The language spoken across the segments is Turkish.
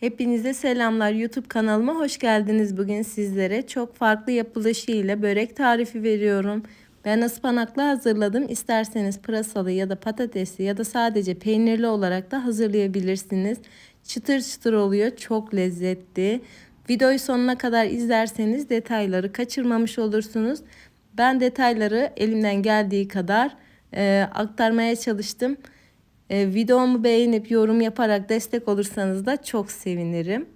Hepinize selamlar. YouTube kanalıma hoş geldiniz. Bugün sizlere çok farklı yapılışı ile börek tarifi veriyorum. Ben ıspanaklı hazırladım. İsterseniz pırasalı ya da patatesli ya da sadece peynirli olarak da hazırlayabilirsiniz. Çıtır çıtır oluyor. Çok lezzetli. Videoyu sonuna kadar izlerseniz detayları kaçırmamış olursunuz. Ben detayları elimden geldiği kadar e, aktarmaya çalıştım. E, videomu beğenip yorum yaparak destek olursanız da çok sevinirim.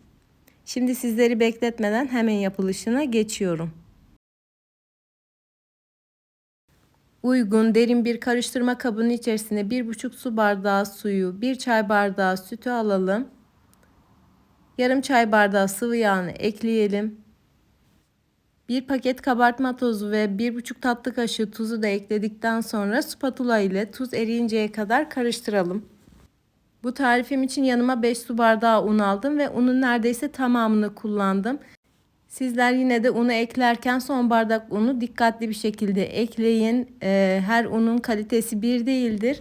Şimdi sizleri bekletmeden hemen yapılışına geçiyorum. Uygun derin bir karıştırma kabının içerisine 1,5 su bardağı suyu, 1 çay bardağı sütü alalım. Yarım çay bardağı sıvı yağını ekleyelim. Bir paket kabartma tozu ve 1,5 tatlı kaşığı tuzu da ekledikten sonra spatula ile tuz eriyinceye kadar karıştıralım. Bu tarifim için yanıma 5 su bardağı un aldım ve unun neredeyse tamamını kullandım. Sizler yine de unu eklerken son bardak unu dikkatli bir şekilde ekleyin. Ee, her unun kalitesi bir değildir.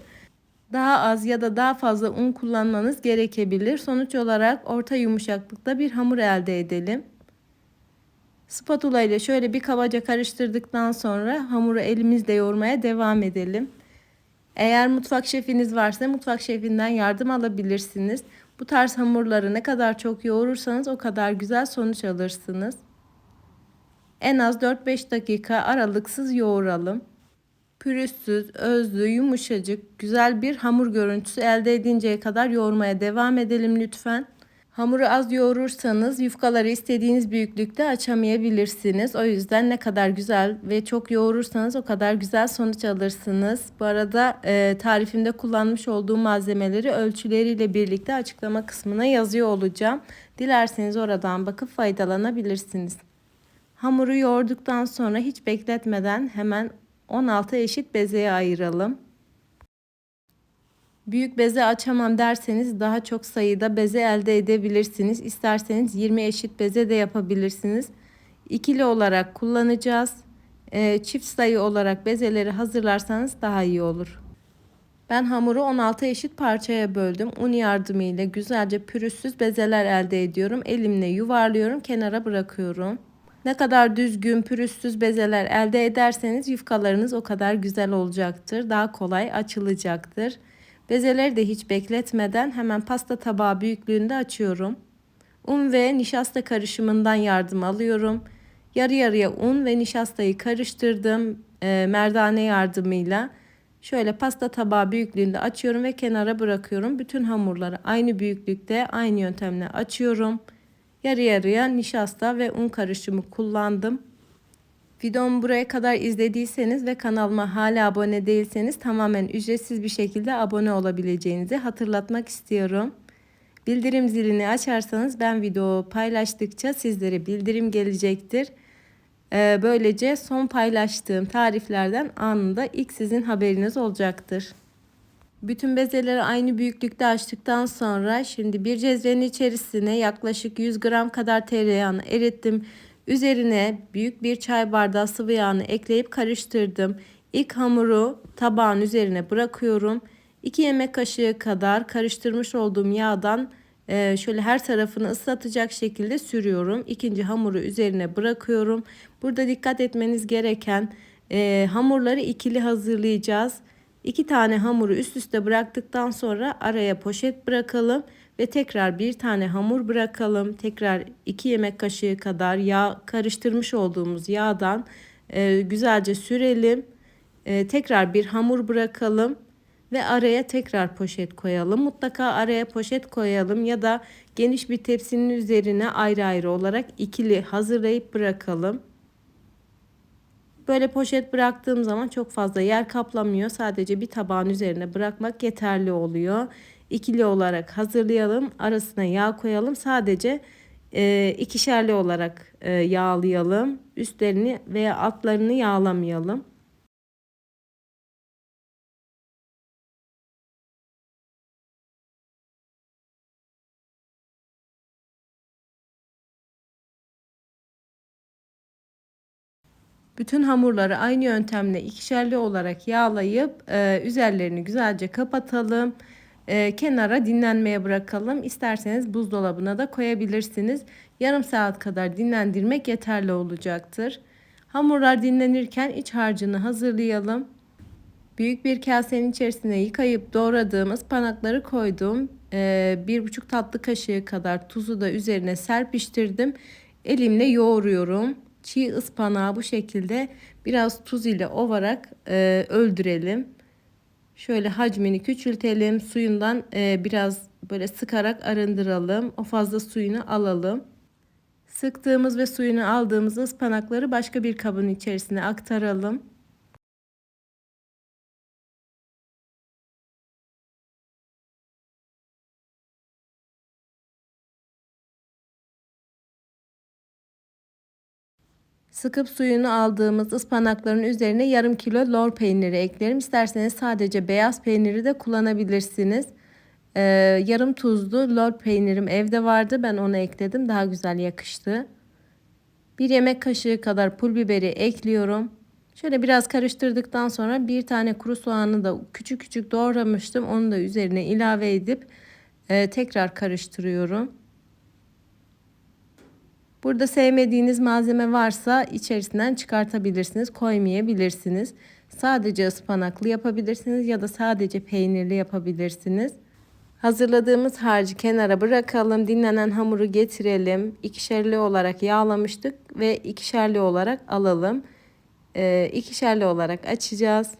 Daha az ya da daha fazla un kullanmanız gerekebilir. Sonuç olarak orta yumuşaklıkta bir hamur elde edelim. Spatula ile şöyle bir kabaca karıştırdıktan sonra hamuru elimizle yoğurmaya devam edelim. Eğer mutfak şefiniz varsa mutfak şefinden yardım alabilirsiniz. Bu tarz hamurları ne kadar çok yoğurursanız o kadar güzel sonuç alırsınız. En az 4-5 dakika aralıksız yoğuralım. Pürüzsüz, özlü, yumuşacık, güzel bir hamur görüntüsü elde edinceye kadar yoğurmaya devam edelim lütfen. Hamuru az yoğurursanız yufkaları istediğiniz büyüklükte açamayabilirsiniz. O yüzden ne kadar güzel ve çok yoğurursanız o kadar güzel sonuç alırsınız. Bu arada e, tarifimde kullanmış olduğum malzemeleri ölçüleriyle birlikte açıklama kısmına yazıyor olacağım. Dilerseniz oradan bakıp faydalanabilirsiniz. Hamuru yoğurduktan sonra hiç bekletmeden hemen 16 eşit bezeye ayıralım. Büyük beze açamam derseniz daha çok sayıda beze elde edebilirsiniz. İsterseniz 20 eşit beze de yapabilirsiniz. İkili olarak kullanacağız. Ee, çift sayı olarak bezeleri hazırlarsanız daha iyi olur. Ben hamuru 16 eşit parçaya böldüm. Un yardımıyla güzelce pürüzsüz bezeler elde ediyorum. Elimle yuvarlıyorum, kenara bırakıyorum. Ne kadar düzgün, pürüzsüz bezeler elde ederseniz yufkalarınız o kadar güzel olacaktır. Daha kolay açılacaktır. Bezeleri de hiç bekletmeden hemen pasta tabağı büyüklüğünde açıyorum. Un ve nişasta karışımından yardım alıyorum. Yarı yarıya un ve nişastayı karıştırdım e, merdane yardımıyla. Şöyle pasta tabağı büyüklüğünde açıyorum ve kenara bırakıyorum. Bütün hamurları aynı büyüklükte aynı yöntemle açıyorum. Yarı yarıya nişasta ve un karışımı kullandım. Videomu buraya kadar izlediyseniz ve kanalıma hala abone değilseniz tamamen ücretsiz bir şekilde abone olabileceğinizi hatırlatmak istiyorum. Bildirim zilini açarsanız ben video paylaştıkça sizlere bildirim gelecektir. Ee, böylece son paylaştığım tariflerden anında ilk sizin haberiniz olacaktır. Bütün bezeleri aynı büyüklükte açtıktan sonra şimdi bir cezvenin içerisine yaklaşık 100 gram kadar tereyağını erittim. Üzerine büyük bir çay bardağı sıvı yağını ekleyip karıştırdım. İlk hamuru tabağın üzerine bırakıyorum. 2 yemek kaşığı kadar karıştırmış olduğum yağdan e, şöyle her tarafını ıslatacak şekilde sürüyorum. İkinci hamuru üzerine bırakıyorum. Burada dikkat etmeniz gereken e, hamurları ikili hazırlayacağız. İki tane hamuru üst üste bıraktıktan sonra araya poşet bırakalım ve tekrar bir tane hamur bırakalım. Tekrar 2 yemek kaşığı kadar yağ karıştırmış olduğumuz yağdan e, güzelce sürelim. E, tekrar bir hamur bırakalım ve araya tekrar poşet koyalım. Mutlaka araya poşet koyalım ya da geniş bir tepsinin üzerine ayrı ayrı olarak ikili hazırlayıp bırakalım. Böyle poşet bıraktığım zaman çok fazla yer kaplamıyor. Sadece bir tabağın üzerine bırakmak yeterli oluyor ikili olarak hazırlayalım. Arasına yağ koyalım. Sadece e, ikişerli olarak e, yağlayalım. Üstlerini veya altlarını yağlamayalım. Bütün hamurları aynı yöntemle ikişerli olarak yağlayıp e, üzerlerini güzelce kapatalım. E, kenara dinlenmeye bırakalım. İsterseniz buzdolabına da koyabilirsiniz. Yarım saat kadar dinlendirmek yeterli olacaktır. Hamurlar dinlenirken iç harcını hazırlayalım. Büyük bir kasenin içerisine yıkayıp doğradığım ıspanakları koydum. Ee, bir buçuk tatlı kaşığı kadar tuzu da üzerine serpiştirdim. Elimle yoğuruyorum. Çiğ ıspanağı bu şekilde biraz tuz ile ovarak e, öldürelim. Şöyle hacmini küçültelim. Suyundan e, biraz böyle sıkarak arındıralım. O fazla suyunu alalım. Sıktığımız ve suyunu aldığımız ıspanakları başka bir kabın içerisine aktaralım. Sıkıp suyunu aldığımız ıspanakların üzerine yarım kilo lor peyniri eklerim. İsterseniz sadece beyaz peyniri de kullanabilirsiniz. Ee, yarım tuzlu lor peynirim evde vardı. Ben onu ekledim. Daha güzel yakıştı. Bir yemek kaşığı kadar pul biberi ekliyorum. Şöyle biraz karıştırdıktan sonra bir tane kuru soğanı da küçük küçük doğramıştım. Onu da üzerine ilave edip e, tekrar karıştırıyorum. Burada sevmediğiniz malzeme varsa içerisinden çıkartabilirsiniz, koymayabilirsiniz. Sadece ıspanaklı yapabilirsiniz ya da sadece peynirli yapabilirsiniz. Hazırladığımız harcı kenara bırakalım. Dinlenen hamuru getirelim. İkişerli olarak yağlamıştık ve ikişerli olarak alalım. Ee, ikişerli olarak açacağız.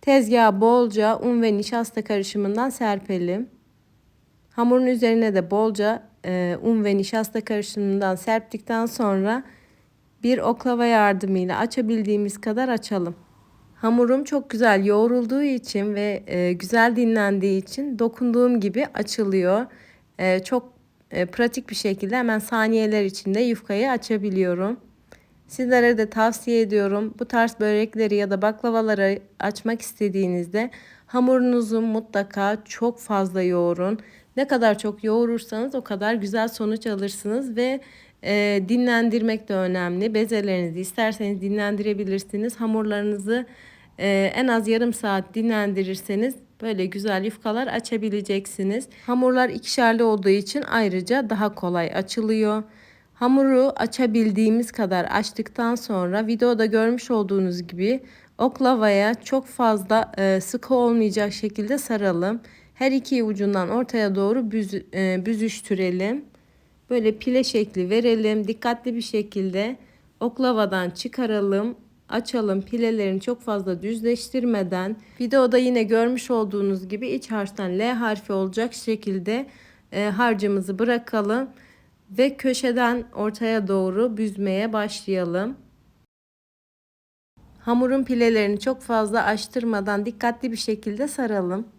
Tezgaha bolca un ve nişasta karışımından serpelim. Hamurun üzerine de bolca un ve nişasta karışımından serptikten sonra bir oklava yardımıyla açabildiğimiz kadar açalım. Hamurum çok güzel yoğrulduğu için ve e, güzel dinlendiği için dokunduğum gibi açılıyor. E, çok e, pratik bir şekilde hemen saniyeler içinde yufkayı açabiliyorum. Sizlere de tavsiye ediyorum. Bu tarz börekleri ya da baklavaları açmak istediğinizde hamurunuzu mutlaka çok fazla yoğurun. Ne kadar çok yoğurursanız o kadar güzel sonuç alırsınız ve e, dinlendirmek de önemli. Bezelerinizi isterseniz dinlendirebilirsiniz. Hamurlarınızı e, en az yarım saat dinlendirirseniz böyle güzel yufkalar açabileceksiniz. Hamurlar ikişerli olduğu için ayrıca daha kolay açılıyor. Hamuru açabildiğimiz kadar açtıktan sonra videoda görmüş olduğunuz gibi oklavaya çok fazla e, sıkı olmayacak şekilde saralım. Her iki ucundan ortaya doğru büz, e, büzüştürelim. Böyle pile şekli verelim. Dikkatli bir şekilde oklavadan çıkaralım. Açalım pilelerini çok fazla düzleştirmeden. Videoda yine görmüş olduğunuz gibi iç harçtan L harfi olacak şekilde e, harcımızı bırakalım. Ve köşeden ortaya doğru büzmeye başlayalım. Hamurun pilelerini çok fazla açtırmadan dikkatli bir şekilde saralım.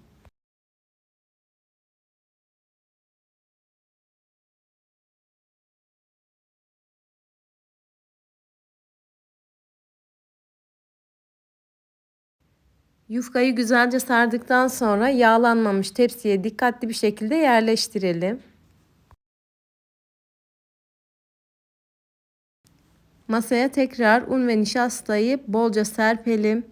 Yufkayı güzelce sardıktan sonra yağlanmamış tepsiye dikkatli bir şekilde yerleştirelim. Masaya tekrar un ve nişastayı bolca serpelim.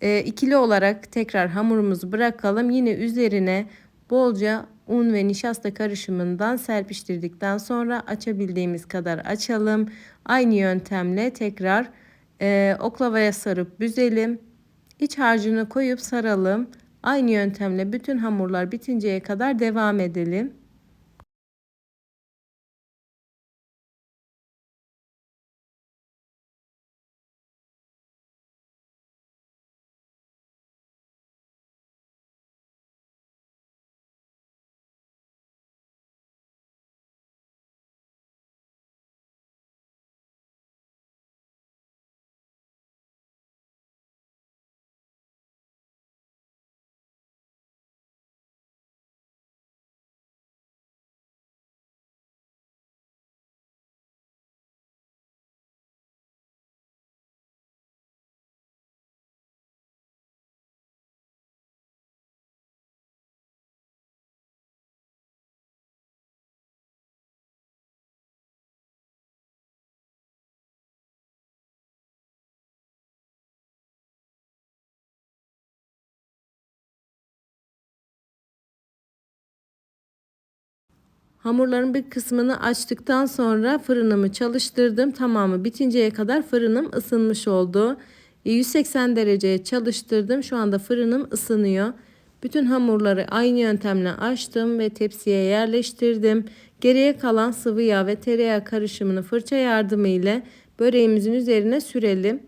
E, ikili olarak tekrar hamurumuzu bırakalım. Yine üzerine bolca un ve nişasta karışımından serpiştirdikten sonra açabildiğimiz kadar açalım. Aynı yöntemle tekrar e, oklavaya sarıp büzelim. İç harcını koyup saralım. Aynı yöntemle bütün hamurlar bitinceye kadar devam edelim. Hamurların bir kısmını açtıktan sonra fırınımı çalıştırdım. Tamamı bitinceye kadar fırınım ısınmış oldu. E, 180 dereceye çalıştırdım. Şu anda fırınım ısınıyor. Bütün hamurları aynı yöntemle açtım ve tepsiye yerleştirdim. Geriye kalan sıvı yağ ve tereyağı karışımını fırça yardımı ile böreğimizin üzerine sürelim.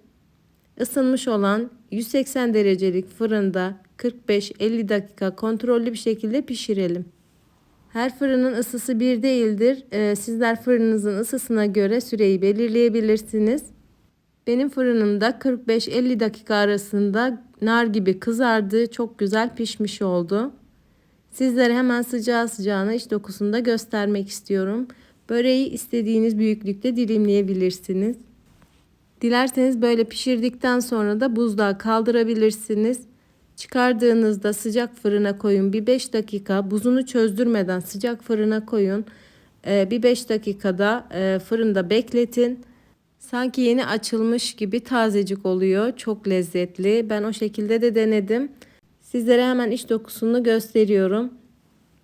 Isınmış olan 180 derecelik fırında 45-50 dakika kontrollü bir şekilde pişirelim. Her fırının ısısı bir değildir. Ee, sizler fırınınızın ısısına göre süreyi belirleyebilirsiniz. Benim fırınımda 45-50 dakika arasında nar gibi kızardı. Çok güzel pişmiş oldu. Sizlere hemen sıcağı sıcağına iç dokusunu da göstermek istiyorum. Böreği istediğiniz büyüklükte dilimleyebilirsiniz. Dilerseniz böyle pişirdikten sonra da buzluğa kaldırabilirsiniz. Çıkardığınızda sıcak fırına koyun. Bir 5 dakika buzunu çözdürmeden sıcak fırına koyun. Ee, bir 5 dakikada e, fırında bekletin. Sanki yeni açılmış gibi tazecik oluyor. Çok lezzetli. Ben o şekilde de denedim. Sizlere hemen iç dokusunu gösteriyorum.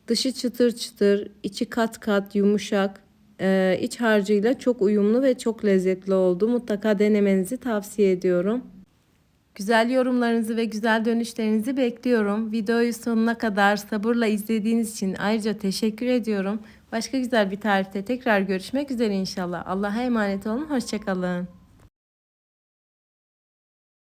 Dışı çıtır çıtır, içi kat kat yumuşak. Ee, iç harcıyla çok uyumlu ve çok lezzetli oldu. Mutlaka denemenizi tavsiye ediyorum. Güzel yorumlarınızı ve güzel dönüşlerinizi bekliyorum. Videoyu sonuna kadar sabırla izlediğiniz için ayrıca teşekkür ediyorum. Başka güzel bir tarifte tekrar görüşmek üzere inşallah. Allah'a emanet olun. Hoşçakalın.